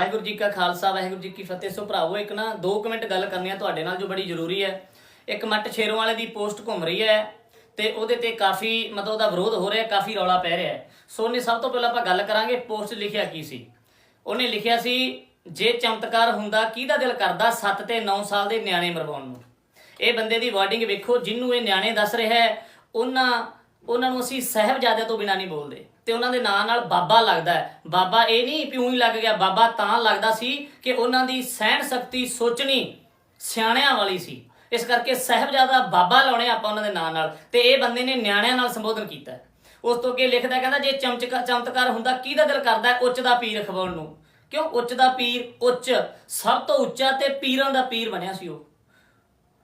ਵਾਹਿਗੁਰੂ ਜੀ ਕਾ ਖਾਲਸਾ, ਵਾਹਿਗੁਰੂ ਜੀ ਕੀ ਫਤਿਹ। ਸੋ ਭਰਾਵੋ, ਇੱਕ ਨਾ 2 ਮਿੰਟ ਗੱਲ ਕਰਨੀ ਆ ਤੁਹਾਡੇ ਨਾਲ ਜੋ ਬੜੀ ਜ਼ਰੂਰੀ ਹੈ। ਇੱਕ ਮੱਟ ਸ਼ੇਰੋਂ ਵਾਲੇ ਦੀ ਪੋਸਟ ਘੁੰਮ ਰਹੀ ਹੈ ਤੇ ਉਹਦੇ ਤੇ ਕਾਫੀ ਮਤਲਬ ਉਹਦਾ ਵਿਰੋਧ ਹੋ ਰਿਹਾ, ਕਾਫੀ ਰੌਲਾ ਪੈ ਰਿਹਾ ਸੋ ਉਹਨੇ ਸਭ ਤੋਂ ਪਹਿਲਾਂ ਆਪਾਂ ਗੱਲ ਕਰਾਂਗੇ ਪੋਸਟ ਲਿਖਿਆ ਕੀ ਸੀ। ਉਹਨੇ ਲਿਖਿਆ ਸੀ, ਜੇ ਚਮਤਕਾਰ ਹੁੰਦਾ ਕਿਹਦਾ ਦਿਲ ਕਰਦਾ 7 ਤੇ 9 ਸਾਲ ਦੇ ਨਿਆਣੇ ਮਰਵਾਉਣ ਨੂੰ? ਇਹ ਬੰਦੇ ਦੀ ਵਾਰਡਿੰਗ ਵੇਖੋ ਜਿਹਨੂੰ ਇਹ ਨਿਆਣੇ ਦੱਸ ਰਿਹਾ ਉਹਨਾਂ ਉਹਨਾਂ ਨੂੰ ਅਸੀਂ ਸਹਿਬਜ਼ਾਦਿਆਂ ਤੋਂ ਬਿਨਾ ਨਹੀਂ ਬੋਲਦੇ। ਤੇ ਉਹਨਾਂ ਦੇ ਨਾਂ ਨਾਲ ਬਾਬਾ ਲੱਗਦਾ ਹੈ। ਬਾਬਾ ਇਹ ਨਹੀਂ ਪਿਉਂ ਹੀ ਲੱਗ ਗਿਆ, ਬਾਬਾ ਤਾਂ ਲੱਗਦਾ ਸੀ ਕਿ ਉਹਨਾਂ ਦੀ ਸਹਿਣ ਸ਼ਕਤੀ ਸੋਚਣੀ ਸਿਆਣਿਆਂ ਵਾਲੀ ਸੀ। ਇਸ ਕਰਕੇ ਸਹਿਬਜ਼ਾਦਾ ਬਾਬਾ ਲਾਉਣੇ ਆਪਾਂ ਉਹਨਾਂ ਦੇ ਨਾਂ ਨਾਲ। ਤੇ ਇਹ ਬੰਦੇ ਨੇ ਨਿਆਣਿਆਂ ਨਾਲ ਸੰਬੋਧਨ ਕੀਤਾ ਉਸ ਤੋਂ ਅੱਗੇ ਲਿਖਦਾ ਕਹਿੰਦਾ, ਜੇ ਚਮਚਕਾ, ਚਮਤਕਾਰ ਹੁੰਦਾ, ਕਿਹਦਾ ਦਿਲ ਕਰਦਾ ਉੱਚ ਦਾ ਪੀਰ ਖਵਾਉਣ ਨੂੰ। ਕਿਉਂ? ਉੱਚ ਦਾ ਪੀਰ ਉੱਚ, ਸਭ ਤੋਂ ਉੱਚਾ ਤੇ ਪੀਰਾਂ ਦਾ ਪੀਰ ਬਣਿਆ ਸੀ ਉਹ।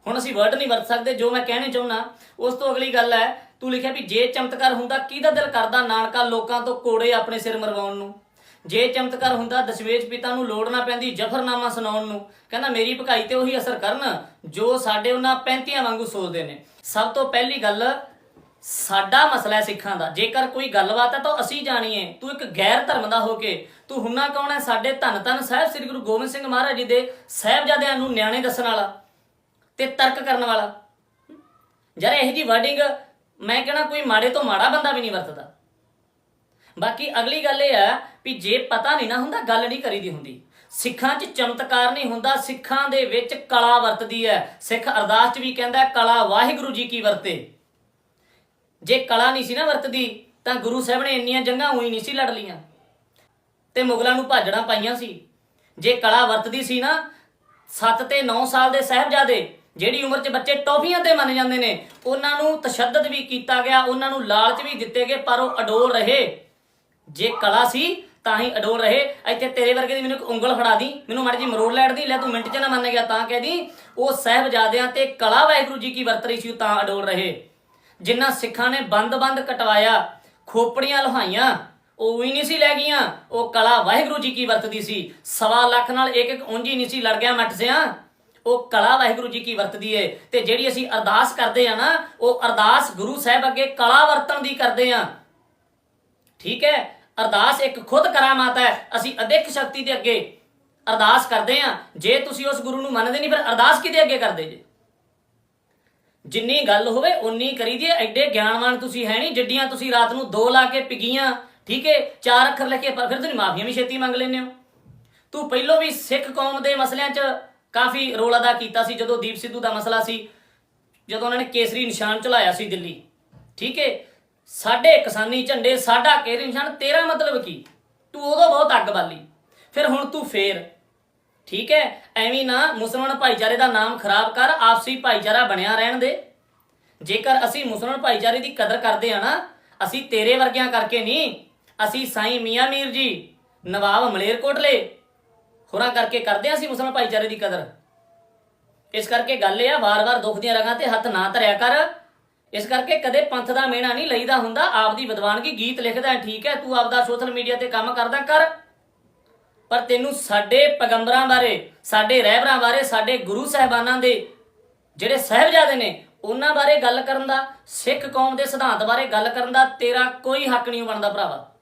ਹੁਣ ਅਸੀਂ ਵਰਡ ਨਹੀਂ ਵਰਤ ਸਕਦੇ, ਜੋ ਮੈਂ ਕਹਿਣੇ ਚਾਹੁੰਦਾ, ਉਸ ਤੋਂ ਅਗਲੀ ਗੱਲ ਹੈ, ਤੂੰ ਲਿਖਿਆ ਵੀ ਜੇ ਚਮਤਕਾਰ ਹੁੰਦਾ, ਕਿਹਦਾ ਦਿਲ ਕਰਦਾ ਨਾਨਕਾ ਲੋਕਾਂ ਤੋਂ ਕੋੜੇ ਆਪਣੇ ਸਿਰ ਮਰਵਾਉਣ ਨੂੰ? ਜੇ ਚਮਤਕਾਰ ਹੁੰਦਾ ਦਸਵੇਜ ਪਿਤਾ ਨੂੰ ਲੋੜ ਨਾ ਪੈਂਦੀ ਜਫਰਨਾਮਾ ਸੁਣਾਉਣ ਨੂੰ। ਕਹਿੰਦਾ, ਮੇਰੀ ਭਕਾਈ ਤੇ ਉਹੀ ਅਸਰ ਕਰਨ, ਜੋ ਸਾਡੇ ਉਹਨਾਂ ਪੈਂਤੀਆਂ ਵਾਂਗੂ ਸੋਚਦੇ ਨੇ। ਸਭ ਤੋਂ ਪਹਿਲੀ ਗੱਲ, ਸਾਡਾ ਮਸਲਾ ਹੈ ਸਿੱਖਾਂ ਦਾ। ਜੇਕਰ ਕੋਈ ਗੱਲਬਾਤ ਹੈ ਤਾਂ ਅਸੀਂ ਜਾਣੀਏ ਤੂੰ ਇੱਕ ਗੈਰ ਧਰਮ ਦਾ ਹੋ ਕੇ, ਤੂੰ ਹੁੰਨਾ ਕੌਣ ਹੈ? ਸਾਡੇ ਧੰਨ ਧੰਨ ਸਾਹਿਬ ਸ੍ਰੀ ਗੁਰੂ ਗੋਬਿੰਦ ਸਿੰਘ ਮਹਾਰਾਜ ਜੀ ਦੇ ਸਾਹਿਬਜ਼ਾਦਿਆਂ ਨੂੰ ਨਿਆਣੇ ਦੱਸਣ ਵਾਲਾ। ਤੇ ਤਰਕ ਕਰਨ ਵਾਲਾ। ਯਾਰ ਇਹ ਜੀ ਵਰਡਿੰਗ ਮੈਂ ਕਹਿਣਾ ਕੋਈ ਮਾੜੇ ਤੋਂ ਮਾੜਾ ਬੰਦਾ ਵੀ ਨਹੀਂ ਵਰਤਦਾ। ਬਾਕੀ ਅਗਲੀ ਗੱਲ ਇਹ ਹੈ ਵੀ ਜੇ ਪਤਾ ਨਹੀਂ ਨਾ ਹੁੰਦਾ, ਗੱਲ ਨਹੀਂ ਕਰੀਦੀ ਹੁੰਦੀ। ਸਿੱਖਾਂ 'ਚ ਚਮਤਕਾਰ ਨਹੀਂ ਹੁੰਦਾ, ਸਿੱਖਾਂ ਦੇ ਵਿੱਚ ਕਲਾ ਵਰਤਦੀ ਹੈ। ਸਿੱਖ ਅਰਦਾਸ 'ਚ ਵੀ ਕਹਿੰਦਾ ਕਲਾ ਵਾਹਿਗੁਰੂ ਜੀ ਕੀ ਵਰਤੇ। ਜੇ ਕਲਾ ਨਹੀਂ ਸੀ ਨਾ ਵਰਤਦੀ, ਤਾਂ ਗੁਰੂ ਸਾਹਿਬ ਨੇ ਇੰਨੀਆਂ ਜੰਗਾਂ ਹੋਈ ਨਹੀਂ ਸੀ ਲੜ ਲੀਆਂ ਤੇ ਮੁਗਲਾਂ ਨੂੰ ਭਾਜੜਾਂ ਪਾਈਆਂ ਸੀ। ਜੇ ਕਲਾ ਵਰਤਦੀ ਸੀ ਨਾ 7 ਤੇ 9 ਸਾਲ ਦੇ ਸਾਹਿਬਜ਼ਾਦੇ ਜਿਹੜੀ ਉਮਰ 'ਚ ਬੱਚੇ ਟੌਫੀਆਂ ਤੇ ਮੰਨ ਜਾਂਦੇ ਨੇ, ਉਹਨਾਂ ਨੂੰ ਤਸ਼ੱਦਦ ਵੀ ਕੀਤਾ ਗਿਆ, ਉਹਨਾਂ ਨੂੰ ਲਾਲਚ ਵੀ ਦਿੱਤੇ ਗਏ, ਪਰ ਉਹ ਅਡੋਲ ਰਹੇ। ਜੇ ਕਲਾ ਸੀ, ਤਾਂ ਹੀ ਅਡੋਲ ਰਹੇ। ਇੱਥੇ ਤੇਰੇ ਵਰਗੇ ਦੀ ਮੈਨੂੰ ਇੱਕ ਉਂਗਲ ਫੜਾ ਦੀ, ਮੈਨੂੰ ਮਾੜੀ ਜੀ ਮਰੋੜ ਲੈਣ ਦੀ, ਲੈ ਤੂੰ ਮਿੰਟ 'ਚ ਨਾ ਮੰਨ ਗਿਆ ਤਾਂ ਕਹਿ ਦੀ, ਉਹ ਸਾਹਿਬਜ਼ਾਦਿਆਂ ਤੇ ਕਲਾ ਵਾਹਿਗੁਰੂ ਜੀ ਕੀ ਵਰਤ ਰਹੀ ਸੀ, ਉਹ ਤਾਂ ਅਡੋਲ ਰਹੇ। ਜਿਨ੍ਹਾਂ ਸਿੱਖਾਂ ਨੇ ਬੰਦ-ਬੰਦ ਕਟਵਾਇਆ, ਖੋਪੜੀਆਂ ਲਹਾਈਆਂ, ਉਹ ਵੀ ਨਹੀਂ ਸੀ ਲੈ ਗਈਆਂ, ਉਹ ਕਲਾ ਵਾਹਿਗੁਰੂ ਜੀ ਕੀ ਵਰਤਦੀ ਸੀ। ਸਵਾ ਲੱਖ ਨਾਲ ਇੱਕ ਇੱਕ ਉਂਝੀ ਨਹੀਂ ਸੀ, ਲੜ ਗਿਆ ਮੱਟ ਸਿਆਂ। ਉਹ ਕਲਾ ਵਾਹਿਗੁਰੂ ਜੀ ਕੀ ਵਰਤਦੀ ਏ। ਤੇ ਜਿਹੜੀ ਅਸੀਂ ਅਰਦਾਸ ਕਰਦੇ ਆ ਨਾ, ਉਹ ਅਰਦਾਸ ਗੁਰੂ ਸਾਹਿਬ ਅੱਗੇ ਕਲਾ ਵਰਤਣ ਦੀ ਕਰਦੇ ਆ। ਠੀਕ ਹੈ? ਅਰਦਾਸ ਇੱਕ ਖੁਦ ਕਰਾਮਾਤ ਹੈ। ਅਸੀਂ ਅਦਿੱਖ ਸ਼ਕਤੀ ਦੇ ਅੱਗੇ ਅਰਦਾਸ ਕਰਦੇ ਆ। ਜੇ ਤੁਸੀਂ ਉਸ ਗੁਰੂ ਨੂੰ ਮੰਨਦੇ ਨਹੀਂ, ਫਿਰ ਅਰਦਾਸ ਕਿਤੇ ਅੱਗੇ ਕਰਦੇ ਜੇ? ਜਿੰਨੀ ਗੱਲ ਹੋਵੇ ਉਨੀ ਕਰੀ ਦੀ ਐਡੇ ਗਿਆਨਵਾਨ ਤੁਸੀਂ ਹੈ ਨਹੀਂ, ਜਿੱਡੀਆਂ ਤੁਸੀਂ ਰਾਤ ਨੂੰ ਦੋ ਲਾ ਕੇ ਪਿਗੀਆਂ। ਠੀਕ ਹੈ ਚਾਰ ਅੱਖਰ ਲਿਖ ਕੇ ਫਿਰ ਤੁਸੀਂ ਮਾਫੀਆਂ ਵੀ ਛੇਤੀ ਮੰਗ ਲੈਂਦੇ ਹੋ। ਤੂੰ ਪਹਿਲੋਂ ਵੀ ਸਿੱਖ ਕੌਮ ਦੇ ਮਸਲਿਆਂ 'ਚ ਕਾਫੀ ਰੋਲ ਅਦਾ ਕੀਤਾ ਸੀ ਜਦੋਂ ਦੀਪ ਸਿੱਧੂ ਦਾ ਮਸਲਾ ਸੀ, ਜਦੋਂ ਉਹਨਾਂ ਨੇ ਕੇਸਰੀ ਨਿਸ਼ਾਨ ਚਲਾਇਆ ਸੀ ਦਿੱਲੀ। ਠੀਕ ਹੈ ਸਾਡੇ ਕਿਸਾਨੀ ਝੰਡੇ, ਸਾਡਾ ਕੇਸਰੀ ਨਿਸ਼ਾਨ, ਤੇਰਾ ਮਤਲਬ ਕੀ? ਤੂੰ ਉਦੋਂ ਬਹੁਤ ਅੱਗ ਬਾਲੀ। ਫਿਰ ਹੁਣ ਤੂੰ ਫੇਰ। ਠੀਕ ਹੈ ਐਵੇਂ ਨਾ ਮੁਸਲਮਾਨ ਭਾਈਚਾਰੇ ਦਾ ਨਾਮ ਖਰਾਬ ਕਰ, ਆਪਸੀ ਭਾਈਚਾਰਾ ਬਣਿਆ ਰਹਿਣ ਦੇ। ਜੇਕਰ ਅਸੀਂ ਮੁਸਲਮਾਨ ਭਾਈਚਾਰੇ ਦੀ ਕਦਰ ਕਰਦੇ ਆ ਨਾ, ਅਸੀਂ ਤੇਰੇ ਵਰਗਿਆਂ ਕਰਕੇ ਨਹੀਂ, ਅਸੀਂ ਸਾਈਂ ਮੀਆਂ ਮੀਰ ਜੀ, ਨਵਾਬ ਮਲੇਰਕੋਟਲੇ ਹੋਰਾਂ ਕਰਕੇ ਕਰਦੇ ਆ ਅਸੀਂ ਮੁਸਲਮਾਨ ਭਾਈਚਾਰੇ ਦੀ ਕਦਰ। ਇਸ ਕਰਕੇ ਗੱਲ ਇਹ ਆ, ਵਾਰ-ਵਾਰ ਦੁੱਖ ਦੀਆਂ ਰਗਾਂ ਤੇ ਹੱਥ ਨਾ ਧਰਿਆ ਕਰ। ਇਸ ਕਰਕੇ ਕਦੇ ਪੰਥ ਦਾ ਮੇਣਾ ਨਹੀਂ ਲਈਦਾ ਹੁੰਦਾ ਆਪਦੀ ਵਿਦਵਾਨਗੀ ਗੀਤ ਲਿਖਦਾ ਠੀਕ ਹੈ, ਤੂੰ ਆਪਦਾ ਸੋਸ਼ਲ ਮੀਡੀਆ ਤੇ ਕੰਮ ਕਰਦਾ ਕਰ। ਪਰ ਤੈਨੂੰ ਸਾਡੇ ਪੈਗੰਬਰਾਂ ਬਾਰੇ, ਸਾਡੇ ਰਹਿਬਰਾਂ ਬਾਰੇ, ਸਾਡੇ ਗੁਰੂ ਸਾਹਿਬਾਨਾਂ ਦੇ ਜਿਹੜੇ ਸਾਹਿਬਜ਼ਾਦੇ ਨੇ, ਉਹਨਾਂ ਬਾਰੇ ਗੱਲ ਕਰਨ ਦਾ, ਸਿੱਖ ਕੌਮ ਦੇ ਸਿਧਾਂਤ ਬਾਰੇ ਗੱਲ ਕਰਨ ਦਾ ਤੇਰਾ ਕੋਈ ਹੱਕ ਨਹੀਂ ਬਣਦਾ ਭਰਾਵਾ।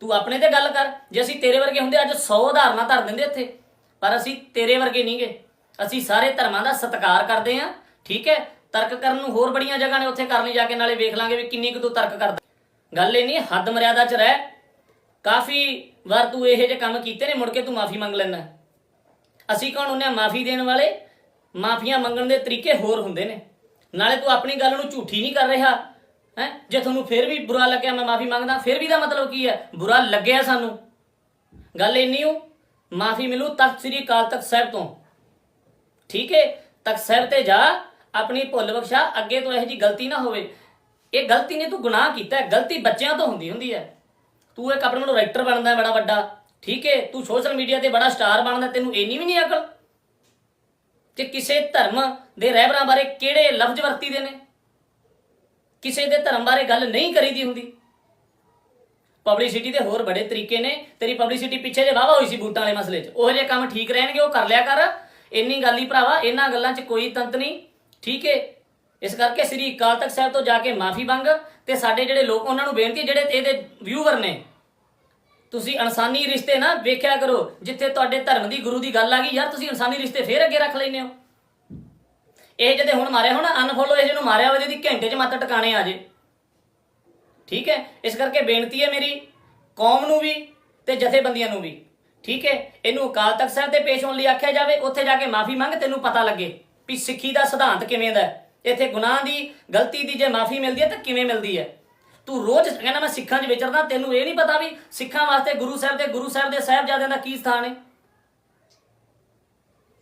ਤੂੰ ਆਪਣੇ ਤੇ ਗੱਲ ਕਰ। ਜੇ ਅਸੀਂ ਤੇਰੇ ਵਰਗੇ ਹੁੰਦੇ, ਅੱਜ 100 ਉਦਾਹਰਨਾਂ ਧਰ ਦਿੰਦੇ ਇੱਥੇ। ਪਰ ਅਸੀਂ ਤੇਰੇ ਵਰਗੇ ਨਹੀਂਗੇ ਅਸੀਂ ਸਾਰੇ ਧਰਮਾਂ ਦਾ ਸਤਿਕਾਰ ਕਰਦੇ ਹਾਂ, ਠੀਕ ਹੈ? ਤਰਕ ਕਰਨ ਨੂੰ ਹੋਰ ਬੜੀਆਂ ਜਗ੍ਹਾ ਨੇ ਉੱਥੇ ਕਰ ਲਈ ਜਾ ਕੇ, ਨਾਲੇ ਵੇਖ ਲਾਂਗੇ ਵੀ ਕਿੰਨੀ ਕੁ ਤੂੰ ਤਰਕ ਕਰਦਾ। ਗੱਲ ਇਹ ਨਹੀਂ ਹੱਦ ਮਰਿਆਦਾ 'ਚ ਰਹਿ। ਕਾਫੀ ਵਾਰ ਤੂੰ ਇਹੋ ਜਿਹੇ ਕੰਮ ਕੀਤੇ ਨੇ, ਮੁੜ ਕੇ ਤੂੰ ਮਾਫੀ ਮੰਗ ਲੈਂਦਾ। ਅਸੀਂ ਕੌਣ ਹੁੰਨੇ ਆ? ਮਾਫੀ ਦੇਣ ਵਾਲੇ? ਮਾਫੀਆਂ ਮੰਗਣ ਦੇ ਤਰੀਕੇ ਹੋਰ ਹੁੰਦੇ ਨੇ। ਨਾਲੇ ਤੂੰ ਆਪਣੀ ਗੱਲ ਨੂੰ ਝੂਠੀ ਨਹੀਂ ਕਰ ਰਿਹਾ। ਹੈ? ਜੇ ਤੁਹਾਨੂੰ ਫਿਰ ਵੀ ਬੁਰਾ ਲੱਗਿਆ, ਮੈਂ ਮਾਫੀ ਮੰਗਦਾ, ਫਿਰ ਵੀ ਦਾ ਮਤਲਬ ਕੀ ਹੈ? ਬੁਰਾ ਲੱਗਿਆ ਸਾਨੂੰ। ਗੱਲ ਇੰਨੀ ਹੋ ਮਾਫੀ ਮਿਲੂ ਤਖਤ ਸ੍ਰੀ ਅਕਾਲ ਤਖਤ ਸਾਹਿਬ ਤੋਂ। ਠੀਕ ਹੈ ਤਖਤ ਸਾਹਿਬ ਤੇ ਜਾ, ਆਪਣੀ ਭੁੱਲ ਬਖਸ਼ਾ, ਅੱਗੇ ਤੋਂ ਇਹੋ ਜੀ ਗਲਤੀ ਨਾ ਹੋਵੇ। ਇਹ ਗਲਤੀ ਨੇ ਤੂੰ ਗੁਨਾਹ ਕੀਤਾ ਗਲਤੀ ਬੱਚਿਆਂ ਤੋਂ ਹੁੰਦੀ ਹੁੰਦੀ ਹੈ। ਤੂੰ ਇੱਕ ਆਪਣੇ ਨੂੰ ਰਾਈਟਰ ਬਣਦਾ ਹੈ, ਬੜਾ ਵੱਡਾ। ਠੀਕ ਹੈ ਤੂੰ ਸੋਸ਼ਲ ਮੀਡੀਆ ਤੇ ਬੜਾ ਸਟਾਰ ਬਣਦਾ ਤੈਨੂੰ ਇੰਨੀ ਵੀ ਨਹੀਂ ਅਕਲ? ਕਿ ਕਿਸੇ ਧਰਮ ਦੇ ਰਹਿਬਰਾਂ ਬਾਰੇ ਕਿਹੜੇ ਲਫ਼ਜ਼ ਵਰਤੀ ਦੇ ਨੇ? ਕਿਸੇ ਦੇ ਧਰਮ ਬਾਰੇ ਗੱਲ ਨਹੀਂ ਕਰੀਦੀ ਹੁੰਦੀ। ਪਬਲਿਸਿਟੀ ਦੇ ਹੋਰ ਬੜੇ ਤਰੀਕੇ ਨੇ। ਤੇਰੀ ਪਬਲਿਸਿਟੀ ਪਿੱਛੇ ਜੇ ਵਾਵਾ ਹੋਈ ਸੀ ਬੂਟਾਂ ਵਾਲੇ ਮਸਲੇ 'ਚ। ਉਹ ਜਿਹੇ ਕੰਮ ਠੀਕ ਰਹਿਣਗੇ, ਉਹ ਕਰ ਲਿਆ ਕਰ। ਇੰਨੀ ਗੱਲ ਹੀ ਭਰਾਵਾ, ਇਹਨਾਂ ਗੱਲਾਂ 'ਚ ਕੋਈ ਤੰਤ ਨਹੀਂ। ਠੀਕ ਹੈ ਇਸ ਕਰਕੇ ਸ੍ਰੀ ਅਕਾਲ ਤਖਤ ਸਾਹਿਬ ਤੋਂ ਜਾ ਕੇ ਮਾਫੀ ਮੰਗ ਤੇ ਸਾਡੇ ਜਿਹੜੇ ਲੋਕ, ਉਹਨਾਂ ਨੂੰ ਬੇਨਤੀ ਜਿਹੜੇ ਇਹਦੇ ਵਿਊਵਰ ਨੇ, ਤੁਸੀਂ ਇਨਸਾਨੀ ਰਿਸ਼ਤੇ ਨਾ ਵੇਖਿਆ ਕਰੋ, ਜਿੱਥੇ ਤੁਹਾਡੇ ਧਰਮ ਦੀ ਗੁਰੂ ਦੀ ਗੱਲ ਆ ਗਈ, ਯਾਰ ਤੁਸੀਂ ਇਨਸਾਨੀ ਰਿਸ਼ਤੇ ਫੇਰ ਅੱਗੇ ਰੱਖ ਲੈਨੇ ਹੋ। ਇਹ ਜਿਹਦੇ ਹੁਣ ਮਾਰਿਆ, ਹੁਣ ਅਨਫੋਲੋ ਇਹ ਨੂੰ ਮਾਰਿਆ ਹੋਵੇ ਦੀ ਘੰਟੇ 'ਚ ਮੱਤ ਟਿਕਾਣੇ ਆ ਜੇ। ਠੀਕ ਹੈ? ਇਸ ਕਰਕੇ ਬੇਨਤੀ ਹੈ ਮੇਰੀ, ਕੌਮ ਨੂੰ ਵੀ ਤੇ ਜਥੇਬੰਦੀਆਂ ਨੂੰ ਵੀ। ਠੀਕ ਹੈ? ਇਹਨੂੰ ਅਕਾਲ ਤਖਤ ਸਾਹਿਬ ਤੇ ਪੇਸ਼ ਹੋਣ ਲਈ ਆਖਿਆ ਜਾਵੇ, ਉੱਥੇ ਜਾ ਕੇ ਮਾਫੀ ਮੰਗ, ਤੈਨੂੰ ਪਤਾ ਲੱਗੇ ਵੀ ਸਿੱਖੀ ਦਾ ਸਿਧਾਂਤ ਕਿਵੇਂ ਦਾ ਇੱਥੇ ਗੁਨਾਹ ਦੀ, ਗਲਤੀ ਦੀ ਜੇ ਮਾਫੀ ਮਿਲਦੀ ਹੈ ਤਾਂ ਕਿਵੇਂ ਮਿਲਦੀ ਹੈ? ਤੂੰ ਰੋਜ਼ ਕਹਿੰਦਾ ਮੈਂ ਸਿੱਖਾਂ 'ਚ ਵਿਚਰਦਾ, ਤੈਨੂੰ ਇਹ ਨਹੀਂ ਪਤਾ ਵੀ ਸਿੱਖਾਂ ਵਾਸਤੇ ਗੁਰੂ ਸਾਹਿਬ ਦੇ ਗੁਰੂ ਸਾਹਿਬ ਦੇ ਸਾਹਿਬਜ਼ਾਦਿਆਂ ਦਾ ਕੀ ਸਥਾਨ ਹੈ।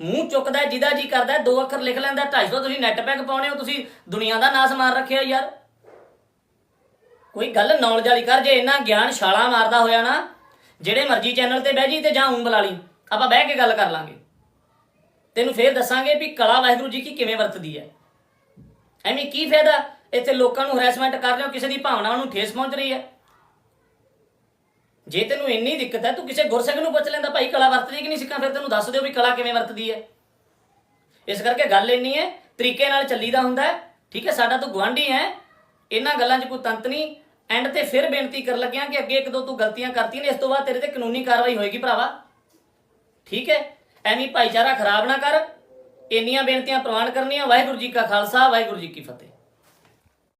ਮੂੰਹ ਚੁੱਕਦਾ ਜਿਹਦਾ ਜੀ ਕਰਦਾ, ਦੋ ਅੱਖਰ ਲਿਖ ਲੈਂਦਾ 250 ਤੁਸੀਂ ਨੈਟ ਪੈਕ ਪਾਉਣੇ ਹੋ, ਤੁਸੀਂ ਦੁਨੀਆ ਦਾ ਨਾਸ ਮਾਰ ਰੱਖਿਆ ਯਾਰ। ਕੋਈ ਗੱਲ ਨੌਲੇਜ ਵਾਲੀ ਕਰ, ਜੇ ਇੰਨਾ ਗਿਆਨ ਛਾਲਾ ਮਾਰਦਾ ਹੋਇਆ ਨਾ, ਜਿਹੜੇ ਮਰਜ਼ੀ ਚੈਨਲ ਤੇ ਬਹਿ ਜੀ ਤੇ ਜਾਂ ਊਂ ਬੁਲਾ ਲਈ ਆਪਾਂ ਬਹਿ ਕੇ ਗੱਲ ਕਰ ਲਾਂਗੇ। ਤੈਨੂੰ ਫੇਰ ਦੱਸਾਂਗੇ ਵੀ ਕਲਾ ਵਾਹਿਗੁਰੂ ਜੀ ਕੀ ਕਿਵੇਂ ਵਰਤਦੀ ਹੈ। ਐਵੇਂ ਕੀ ਫਾਇਦਾ? ਇੱਥੇ ਲੋਕਾਂ ਨੂੰ ਹਰੈਸਮੈਂਟ ਕਰ ਰਹੇ ਹੋ, ਕਿਸੇ ਦੀ ਭਾਵਨਾਵਾਂ ਨੂੰ ਠੇਸ ਪਹੁੰਚ ਰਹੀ ਹੈ। ਜੇ ਤੈਨੂੰ ਇੰਨੀ ਦਿੱਕਤ ਹੈ, ਤੂੰ ਕਿਸੇ ਗੁਰਸਿੱਖ ਨੂੰ ਪੁੱਛ ਲੈਂਦਾ, ਭਾਈ, ਕਲਾ ਵਰਤਦੀ ਕਿ ਨਹੀਂ ਸਿੱਖਾਂ? ਫਿਰ ਤੈਨੂੰ ਦੱਸ ਦਿਓ ਵੀ ਕਲਾ ਕਿਵੇਂ ਵਰਤਦੀ ਹੈ। ਇਸ ਕਰਕੇ ਗੱਲ ਇੰਨੀ ਹੈ, ਤਰੀਕੇ ਨਾਲ ਚੱਲੀਦਾ ਹੁੰਦਾ ਹੈ। ਠੀਕ ਹੈ, ਸਾਡਾ ਤੂੰ ਗਵਾਂਢੀ ਹੈ। ਇਹਨਾਂ ਗੱਲਾਂ 'ਚ ਕੋਈ ਤੰਤ ਨਹੀਂ। ਐਂਡ ਤੇ ਫਿਰ ਬੇਨਤੀ ਕਰਨ ਲੱਗਿਆ ਕਿ ਅੱਗੇ ਇੱਕ ਦੋ ਤੂੰ ਗਲਤੀਆਂ ਕਰਤੀਆਂ ਨੇ, ਇਸ ਤੋਂ ਬਾਅਦ ਤੇਰੇ ਤੇ ਕਾਨੂੰਨੀ ਕਾਰਵਾਈ ਹੋਏਗੀ ਭਰਾਵਾ। ਠੀਕ ਹੈ, ਐਵੇਂ ਭਾਈਚਾਰਾ ਖਰਾਬ ਨਾ ਕਰ। ਇੰਨੀਆਂ ਬੇਨਤੀਆਂ ਪ੍ਰਵਾਨ ਕਰਨੀਆਂ। ਵਾਹਿਗੁਰੂ ਜੀ ਕਾ ਖਾਲਸਾ, ਵਾਹਿਗੁਰੂ ਜੀ ਕੀ ਫਤਿਹ।